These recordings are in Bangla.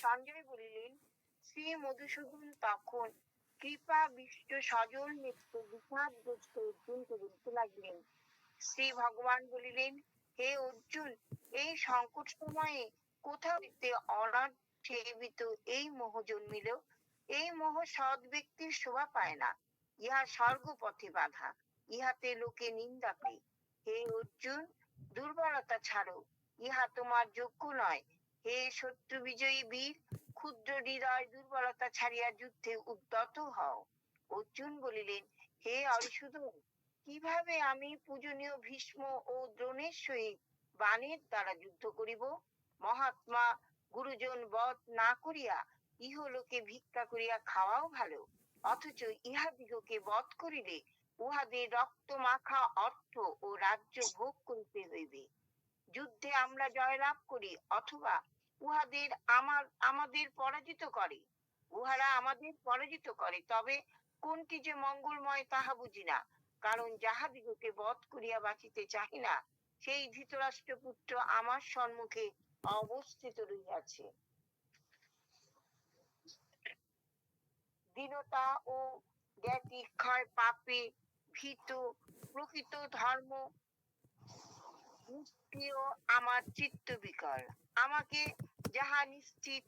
সঞ্জয় বলিলেন, শ্রী মধুসূদন, তখন কৃপা বিষ্ট সজল নেত্র বিষাদগ্রস্ত অর্জুনকে বলতে লাগলেন। শ্রী ভগবান বলিলেন, হে অর্জুন, এই সংকট সময়ে কোথাও অনাথ এই মোহ জন্মিল এই মোহ সৎ ব্যক্তির শোভা পায় না। ইহা স্বর্গপথে বাধা, ইহাতে লোকে নিন্দা পেয়ে। হে অর্জুন, দুর্বলতা ছাড়ো, ইহা তোমার যোগ্য নয়। হে শত্রু বিজয়ী বীর, ক্ষুদ্র হৃদয় দুর্বলতা ছাড়িয়া যুদ্ধে উদ্যত হও। অর্জুন বলিলেন, হে অরিসুদন কীভাবে আমি পূজনীয় ভীষ্ম ও দ্রোণের সহিত বাণের দ্বারা যুদ্ধ করিব? মহাত্মা, গুরুজন বধ না করিয়া ইহলোকে ভিক্ষা করিয়া খাওয়াও ভালো, অথচ ইহাদিগকে বধ করিলে উহাদের রক্ত মাখা অর্থ ও রাজ্য ভোগ করিতে হইবে। যুদ্ধে আমরা জয়লাভ করি অথবা উহাদের আমার, আমাদের পরাজিত করে। উহারা আমাদের পরাজিত করে, তবে কোনটি যে মঙ্গলময় তাহা বুঝি না, কারণ যাহাদিগকে বধ করিয়া বাঁচিতে চাহি না, সেই ধৃতরাষ্ট্র পুত্র আমার সম্মুখে অবস্থিত রহিয়াছে। দীনতা ও জ্ঞাতি ক্ষয় পাপে ভীত প্রকৃত ধর্ম আমার চিত্ত আমাকে যাহা নিশ্চিত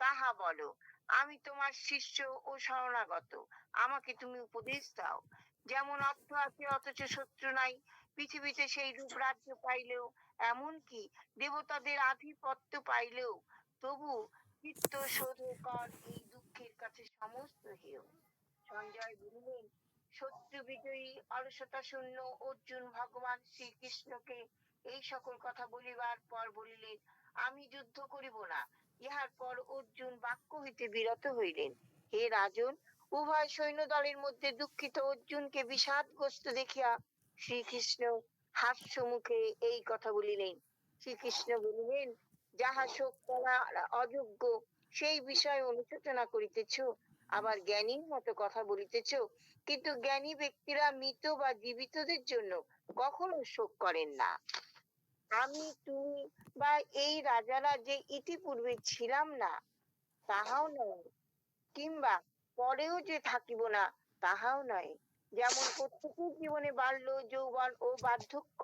তাহা বলো। আমি তোমার শিষ্য ও শরণাগত। আমাকে তুমি উপদেশ দাও। যেমন অর্থ আছে, অথচ শত্রু নাই। পৃথিবীতে সেই রূপ রাজ্য পাইলেও এমনকি দেবতাদের আধিপত্য পাইলেও তবু চিত্ত শোধকর এই দুঃখের কাছে সমস্ত হেয়। সঞ্জয় বলিলেন শত্রু বিজয়ী অলসতা শূন্য অর্জুন, ভগবান শ্রীকৃষ্ণকে এই সকল কথা বলিবার পর বলিলেন, আমি যুদ্ধ করিব না। ইহার পর অর্জুন বাক্য হইতে বিরত হইলেন। হে রাজন, উভয় সৈন্য দলের মধ্যে দুঃখিত অর্জুনকে বিষাদগ্রস্ত দেখিয়া শ্রীকৃষ্ণ হাস্য মুখে এই কথা বলিলেন। শ্রীকৃষ্ণ বলিলেন, যাহা শোক করা অযোগ্য, সেই বিষয়ে অনুশোচনা করিতেছ। আবার জ্ঞানীর মতো কথা বলিতেছ, কিন্তু জ্ঞানী ব্যক্তিরা মৃত বা জীবিতদের জন্য কখনো শোক করেন না। আমি, তুমি বা এই রাজারা যে ইতিপূর্বে ছিলাম না, তাহাও নয়, কিংবা পরেও যে থাকিব না, তাহাও নয়। যেমন প্রত্যেকের জীবনে বাল্য যৌবন ও বার্ধক্য,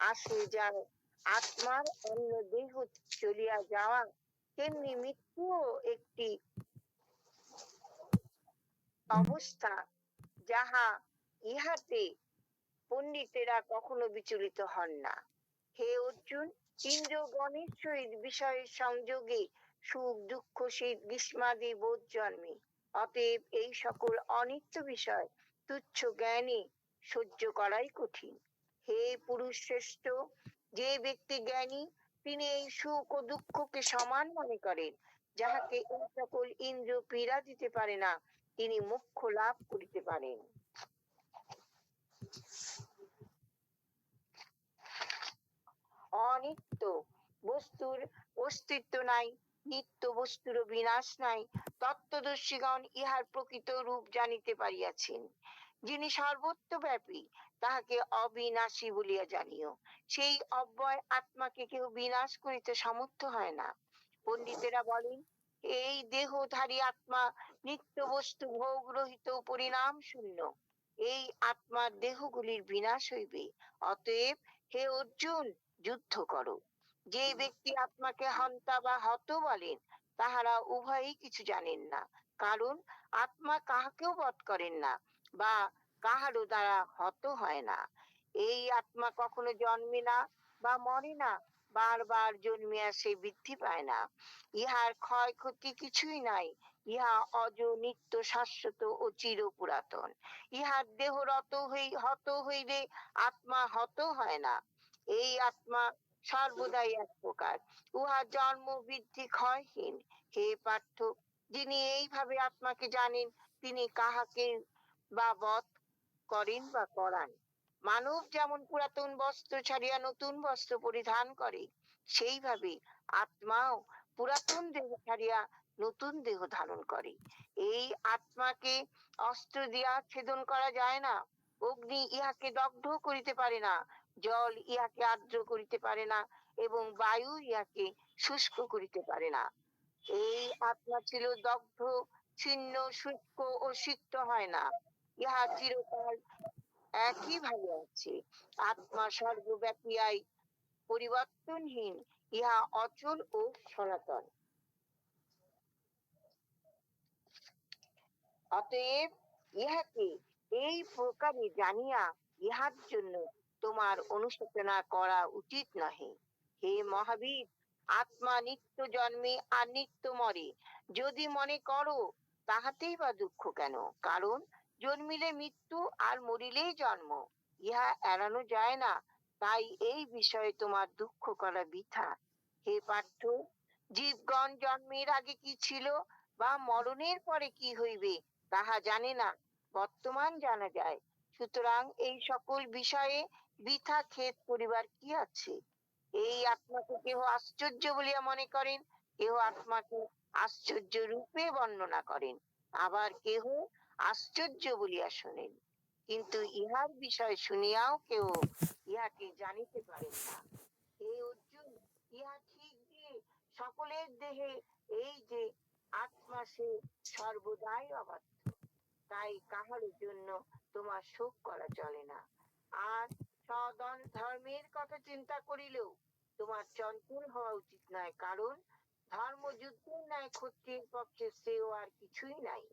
আসে যায় আত্মার অন্য দেহ চলিয়া যাওয়া, তেমনি মৃত্যুও একটি অবস্থা যাহা ইহাতে পণ্ডিতেরা কখনো বিচলিত হন না। হে অর্জুন ইন্দ্রগণের সহিত বিষয়ের সংযোগে সুখ, দুঃখ, শীত গ্রীষ্মাদি বোধ জন্মে। অতএব এই সকল অনিত্য বিষয় তুচ্ছ জ্ঞানে সহ্য করাই কঠিন। হে পুরুষ শ্রেষ্ঠ যে ব্যক্তি জ্ঞানী, তিনি এই সুখ ও দুঃখকে সমান মনে করেন, যাহাকে এই সকল ইন্দ্র পীড়া দিতে পারে না তিনি মোক্ষ লাভ করিতে পারেন। অনিত্য বস্তুর অস্তিত্ব নাই, নিত্য বস্তুর বিনাশ নাই, তত্ত্বদর্শীগণ ইহার প্রকৃত রূপ জানিতে পারিয়াছেন। যিনি সর্বত্র ব্যাপী তাহাকে অবিনাশী বলিয়া জানিও। সেই অব্যয় আত্মাকে কেউ বিনাশ করিতে সমর্থ হয় না। পণ্ডিতেরা বলেন, এই দেহধারী আত্মা নিত্য বস্তু ভোগ রহিত পরিণাম শূন্য। এই আত্মার দেহগুলির বিনাশ হইবে। অতএব হে অর্জুন, যুদ্ধ করো। যে ব্যক্তি আত্মাকে হন্তা বা হত বলেন, তাহারা উভয়ই কিছু জানেন না। কারণ আত্মা কাহাকেও বধ করেন না বা কাহারও দ্বারা হত হয় না। এই আত্মা কখনো জন্মে না বা মরে না, বারবার জন্মিয়া সে বৃদ্ধি পায় না। ইহার ক্ষয়ক্ষতি কিছুই নাই। ইহা অজ নিত্য শাশ্বত ও চির পুরাতন ইহার দেহ রত হই হত হইলে আত্মা হত হয় না। এই আত্মা সর্বদাই এক প্রকার। উহা জন্ম বৃদ্ধি ক্ষয়হীন। হে পার্থ, যিনি এইভাবে আত্মাকে জানেন, তিনি কাহাকে বা বধ করেন বা করান? মানব যেমন পুরাতন বস্ত্র ছাড়িয়া নতুন বস্ত্র পরিধান করে সেইভাবে আত্মাও পুরাতন দেহ ছাড়িয়া নতুন দেহ ধারণ করে। এই আত্মাকে অস্ত্র দিয়া ছেদন করা যায় না। অগ্নি ইহাকে দগ্ধ করিতে পারে না, জল ইহাকে আর্দ্র করিতে পারে না, এবং বায়ু ইহাকে শুষ্ক করিতে পারে না। এই আত্মা ছিল দগ্ধ, ছিন্ন, শুষ্ক ও সিক্ত হয় না। ইহা চিরকাল একই ভাবে আছে। আত্মা সর্বব্যাপিয়াই পরিবর্তনহীন, ইহা অচল ও সনাতন। অতএব ইহাকে এই প্রকারে জানিয়া ইহার জন্য তোমার অনুশোচনা করা উচিত নহে। হে মহাবীর, আত্মা নিত্য জন্মে আর নিত্য মরে, যদি মনে করো তাহাতেই বা দুঃখ কেন? কারণ জন্মিলে মৃত্যু আর মরিলেই জন্ম। ইহা এড়ানো যায় না, তাই এই বিষয়ে তোমার দুঃখ করা বৃথা। হে পার্থ, জীবগণ জন্মের আগে কি ছিল বা মরণের পরে কি হইবে তাহা জানে না, বর্তমান জানা যায়। সুতরাং এই সকল বিষয়ে বৃথা ক্ষেত করিবার কি আছে? এই আত্মাকে কেহ আশ্চর্য বলিয়া মনে করেন, কেহ আত্মাকে আশ্চর্য রূপে বর্ণনা করেন, আবার কেহ আশ্চর্য বলিয়া শোনেন। কিন্তু ইহার বিষয় শুনিয়াও কেউ ইহাকে জানিতে পারেন না। হে অর্জুন, ইহা ঠিক যে সকলের দেহে এই যে আত্মা সে সর্বদাই অবাধ্য। তাই কাহার জন্য তোমার শোক করা চলে না। আর সদন ধর্মের কথা চিন্তা করিলেও তোমার চঞ্চল হওয়া উচিত নয়, কারণ ধর্মযুদ্ধের ন্যায় ক্ষত্রিয়ের পক্ষে শ্রেয় আর কিছুই নাই।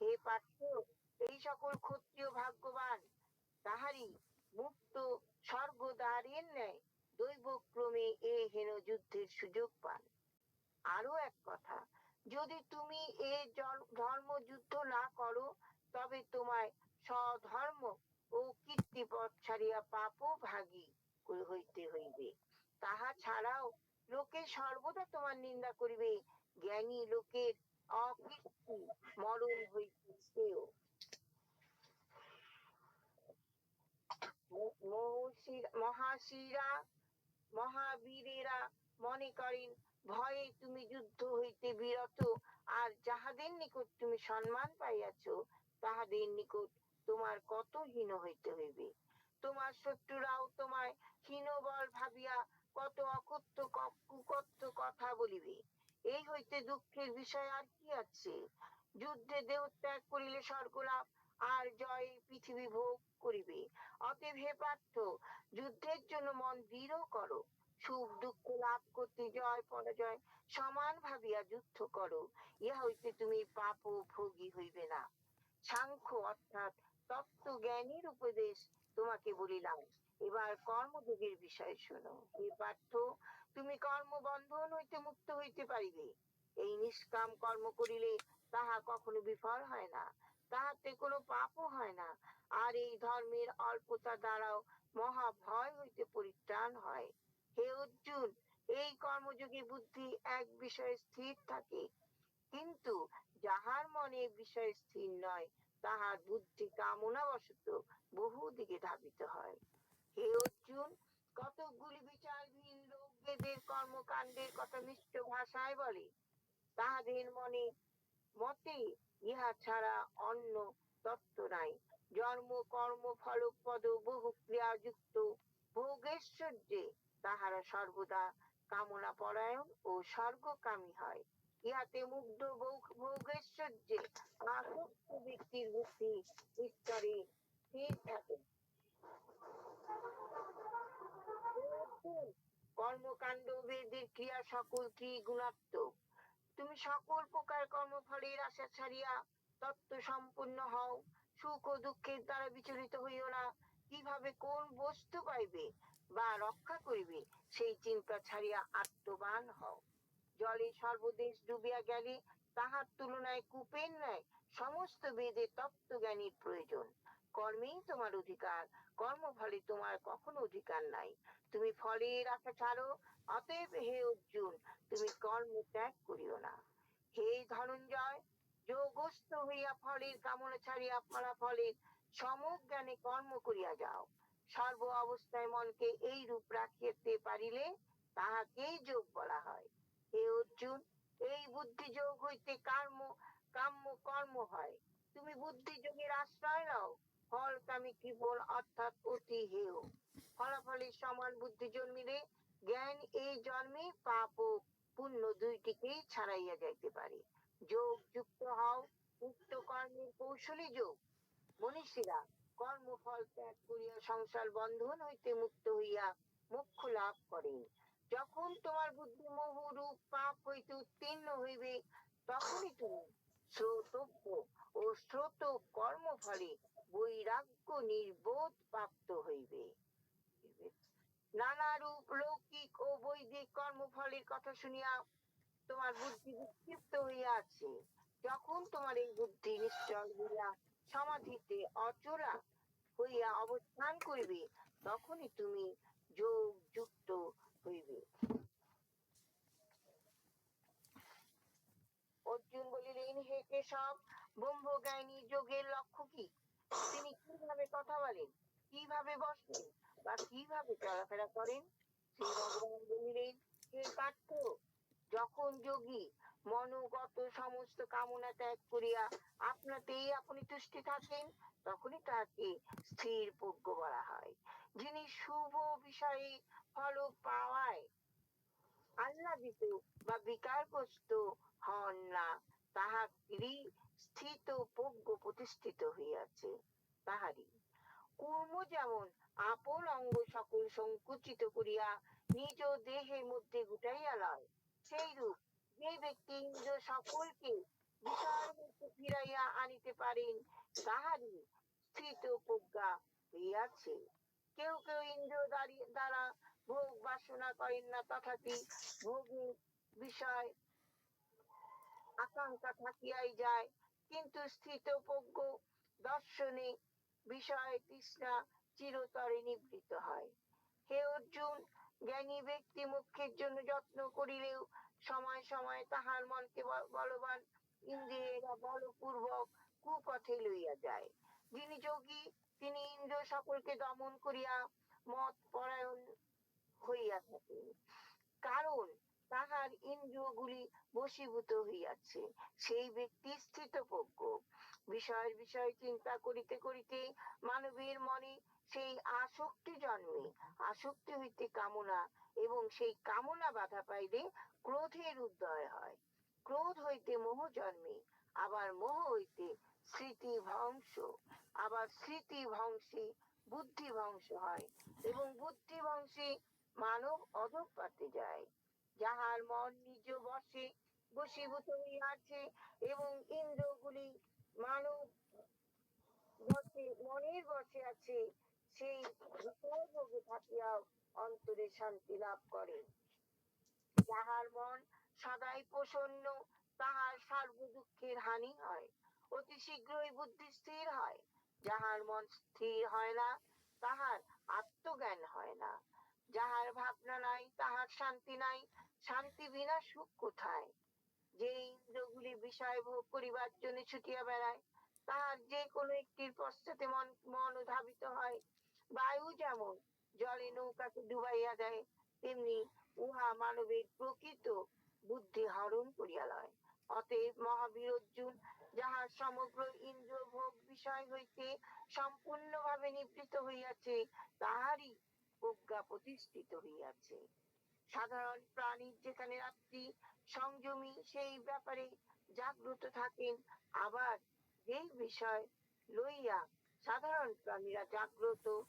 হে পার্থ, এই সকল ক্ষত্রিয় ভাগ্যবান, তাহারই মুক্ত স্বর্গদ্বারের ন্যায় দৈবক্রমে এ হেন যুদ্ধের সুযোগ পান। আরও এক কথা যদি তুমি এ ধর্মযুদ্ধ না করো, তবে তোমায় স্বধর্ম ও কীর্তিপথ ছাড়িয়া পাপও ভাগী হইতে হইবে। তাহা ছাড়াও লোকে সর্বদা তোমার নিন্দা করিবে। জ্ঞানী লোকের অকীর্তি মরণ হইতে শ্রেয় মহাশিরা মহাবীরেরা মনে করেন ভয়ে তুমি যুদ্ধ হইতে বিরত, আর যাহাদের নিকট তুমি সম্মান পাইয়াছ, তাহাদের নিকট তোমার কত হীন হইতে হইবে? তোমার শত্রুরাও তোমায় হীনবল ভাবিয়া কত অকথ্য ক- কুকথ্য কথা বলিবে। এই হইতে দুঃখের বিষয় আর কি আছে? যুদ্ধে দেহ ত্যাগ করিলে স্বর্গলাভ, আর জয় পৃথিবী ভোগ করিবে। অতএব হে পার্থ, যুদ্ধের জন্য মন দৃঢ় করো। সুখ, দুঃখ, লাভ করতে জয়, পরাজয় সমান ভাবিয়া যুদ্ধ করো। ইহা হইতে তুমি পাপ ভোগী হইবে না। সাংখ্য অর্থাৎ তত্ত্ব জ্ঞানীর উপদেশ তোমাকে বলিলাম। এবার কর্মযোগের বিষয় শোনো। হে পার্থ, তুমি কর্মবন্ধন হইতে মুক্ত হইতে পারিবে। এই নিষ্কাম কর্ম করিলে তাহা কখনো বিফল হয় না। তাহাতে কোনো পাপও হয় না। আর এই ধর্মের অল্পতা দ্বারাও মহা ভয় হইতে পরিত্রাণ হয়। হে অর্জুন, এই কর্মযোগী বুদ্ধি এক বিষয়ে স্থির থাকে। কিন্তু যাহার মনে বিষয়ে স্থির নয়, তাহার বুদ্ধি কামনাবশত বহু দিকে ধাবিত হয়। হে অর্জুন, কতকগুলি বিচারহীন লোক বেদের কর্মকাণ্ডের কথা মিষ্ট ভাষায় বলে। তাহাদের মনে, মতে ইহা ছাড়া অন্য তত্ত্ব নাই। জন্ম, কর্ম ফল পদ, বহু ক্রিয়াযুক্ত ভোগেশ্বর্যে তাহারা সর্বদা কামনা পরায়ণ ও স্বর্গকামী হয়। ইহাতে মুগ্ধ ভোগেশ্বর্যে আসক্ত ব্যক্তির বুদ্ধি ঈশ্বরে স্থির থাকে। কর্মকাণ্ড বেদের ক্রিয়া সকল ত্রিগুণাত্মক তুমি সকল প্রকার কর্মফলের আশা ছাড়িয়া তত্ত্ব সম্পূর্ণ হও। সুখ ও দুঃখের দ্বারা বিচলিত হইও না। কীভাবে কোন বস্তু পাইবে? বা রক্ষা করিবে, সেই চিন্তা ছাড়িয়া আত্মবান হও। জলে সর্বদেশ ডুবিয়া গেলে, তাহার তুলনায় কূপের ন্যায় সমস্ত বেদে তত্ত্বজ্ঞানীর প্রয়োজন। কর্মেই তোমার অধিকার, কর্মফলে তোমার কখনো অধিকার নাই। তুমি ফলের আশা ছাড়ো, অতএব হে অর্জুন, তুমি কর্ম ত্যাগ করিও না। হে ধনঞ্জয়, যোগস্থ হইয়া ফলের কামনা ছাড়িয়া ফলাফলের সমজ্ঞানে কর্ম করিয়া যাও। সর্ব অবস্থায় মনকে এই রূপ রাখিতে পারিলে তাহাকেই যোগ বলা হয়। হে অর্জুন, এই বুদ্ধি যোগ হইতে কর্ম, কাম্য কর্ম হয়। তুমি বুদ্ধি যোগের আশ্রয় নাও। ফল কেবল অর্থাৎ অতি হেয়। ফলাফলের সমান বুদ্ধি জন্মিলে জ্ঞান এই জন্মে পাপ ও পুণ্য দুইটিকেই ছাড়াইয়া যাইতে পারে। যোগ যুক্ত হও, উক্ত কর্মের কৌশলী যোগ। মনীষীরা কর্মফল ত্যাগ করিয়া সংসার বন্ধন হইতে মুক্ত হইয়া মোক্ষ লাভ করেন। যখন তোমার বুদ্ধি মোহ রূপ পাপ হইতে উত্তীর্ণ হইবে, তখনই তুমি শ্রোতব্য ও শ্রোত কর্মফলে বৈরাগ্য নির্বোধ প্রাপ্ত হইবে। নানা রূপ, লৌকিক ও বৈদিক কর্মফলের কথা শুনিয়া তোমার বুদ্ধি বিক্ষিপ্ত হইয়া আছে যখন তোমার এই বুদ্ধি নিশ্চল হইয়া সমাধিতে অচলা হইয়া অবস্থান করিবে, তখনই তুমি যোগ যুক্ত হইবে। অর্জুন বলিলেন, হে কেশব, ব্রহ্মজ্ঞানী, যোগের লক্ষ্য কি? তিনি কীভাবে কথা বলেন? কীভাবে বসেন? বা কীভাবে চলাফেরা করেন? শ্রী ভগবান বলিলেন, হে যখন যোগী মনোগত সমস্ত কামনা ত্যাগ করিয়া আপনাতেই আপনি তুষ্টি থাকেন, তখনই তাকে স্থির প্রজ্ঞ বলা হয়। যিনি শুভ বিষয়ে ফল পাওয়ায় আহ্লাদিত বা বিকারগ্রস্ত হন না, তাহারই স্থিত প্রজ্ঞ প্রতিষ্ঠিত হইয়াছে তাহারই। কর্ম যেমন আপন অঙ্গ সকল সংকুচিত করিয়া নিজ দেহের মধ্যে গুটাইয়া লয় সেই রূপ সকলকে ফিরাইয়া আনিতে পারেন তাহারই স্থিত প্রজ্ঞা হইয়াছে কেউ কেউ ইন্দ্র দ্বারা ভোগ বাসনা করেন না, তথাপি বিষয় আকাঙ্ক্ষা থাকিয়াই যায়। কিন্তু স্থিত প্রজ্ঞ দর্শনে বিষয় তৃষ্ণা চিরতরে নিবৃত হয়। হে অর্জুন জ্ঞানী ব্যক্তি মুখ্যের জন্য যত্ন করিলেও সময় সময় তাহার মনকে বলবান ইন্দ্রিয়েরা বলপূর্বক কুপথে লইয়া যায়। যিনি যোগী, তিনি ইন্দ্র সকলকে দমন করিয়া মত পরায়ণ হইয়া থাকেন। কারণ তাহার ইন্দ্রিয়গুলি বশীভূত হইয়াছে। সেই ব্যক্তি স্থিতপ্রজ্ঞ। বিষয়ের বিষয় চিন্তা করিতে করিতে মানবের মনে সেই আসক্তি জন্মে। আসক্তি হইতে কামনা এবং সেই কামনা বাধা পাইলে ক্রোধের উদয় হয়। ক্রোধ হইতে মোহ জন্মে, আবার মোহ হইতে স্মৃতি ধ্বংস আবার স্মৃতি ধ্বংসে বুদ্ধি ধ্বংস হয় এবং বুদ্ধি ধ্বংসে মানব অধঃপাতে যায়। যাহার মন নিজ বসে বশীভূত হইয়াছে এবং ইন্দ্রগুলি মানব বসে মনের বসে আছে সেই বিষয়ভোগে থাকিয়াও অন্তরে শান্তি লাভ করে। যাহার মন সদাই প্রসন্ন, তাহার সর্ব দুঃখের হানি হয়। অতি শীঘ্রই বুদ্ধি স্থির হয়। যাহার মন স্থির হয় না, তাহার আত্মজ্ঞান হয় না। যাহার ভাবনা নাই, তাহার শান্তি নাই, শান্তি বিনা সুখ কোথায়? যে ইন্দ্রগুলি বিষয় ভোগ করিবার জন্য ছুটিয়া বেড়ায়, তাহার যে কোনো একটির পশ্চাতে মন মন ধাবিত হয় বায়ু যেমন জলে নৌকাকে ডুবাইয়া দেয়, তেমনি উহা মানবের প্রকৃত বুদ্ধি হরণ করিয়া লয়। অতএব মহাবীর অর্জুন যাহার সমগ্র ইন্দ্র ভোগ বিষয় হইতে সম্পূর্ণভাবে নিবৃত হইয়াছে, তাহারই প্রজ্ঞা প্রতিষ্ঠিত হইয়াছে। সাধারণ প্রাণীর যেখানে রাত্রি সংযমী, সেই ব্যাপারে জাগ্রত থাকেন, আবার যেই বিষয় লইয়া সাধারণ প্রাণীরা জাগ্রত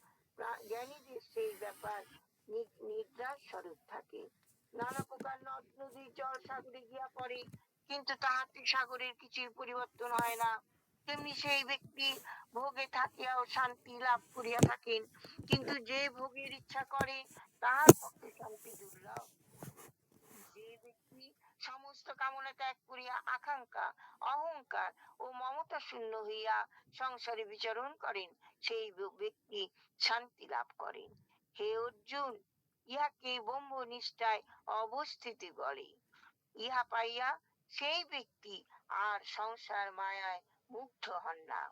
জ্ঞানীদের সেই ব্যাপার নি- নিদ্রার স্বরূপ থাকে। নানা প্রকার নদ নদীর জল সাগরে গিয়া পড়ে, কিন্তু তাহাতে সাগরের কিছুই পরিবর্তন হয় না। তেমনি সেই ব্যক্তি ভোগে থাকিয়াও শান্তি লাভ করিয়া থাকেন। কিন্তু যে ভোগের ইচ্ছা করে, তাহার পক্ষে শান্তি দুর্লভ। সমস্ত কামনা ত্যাগ করিয়া আকাঙ্ক্ষা, অহংকার ও মমতা শূন্য হইয়া সংসারে বিচরণ করেন। সেই ব্যক্তি শান্তি লাভ করেন। হে অর্জুন, ইহাকে ব্রহ্ম নিষ্ঠায় অবস্থিতি বলে। ইহা পাইয়া সেই ব্যক্তি আর সংসার মায়ায় মুগ্ধ হন না।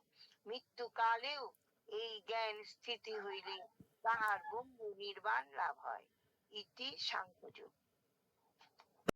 মৃত্যু কালেও এই জ্ঞান স্থিতি হইলে তাহার ব্রহ্ম নির্বাণ লাভ হয়। ইতি সাংখ্যযোগ।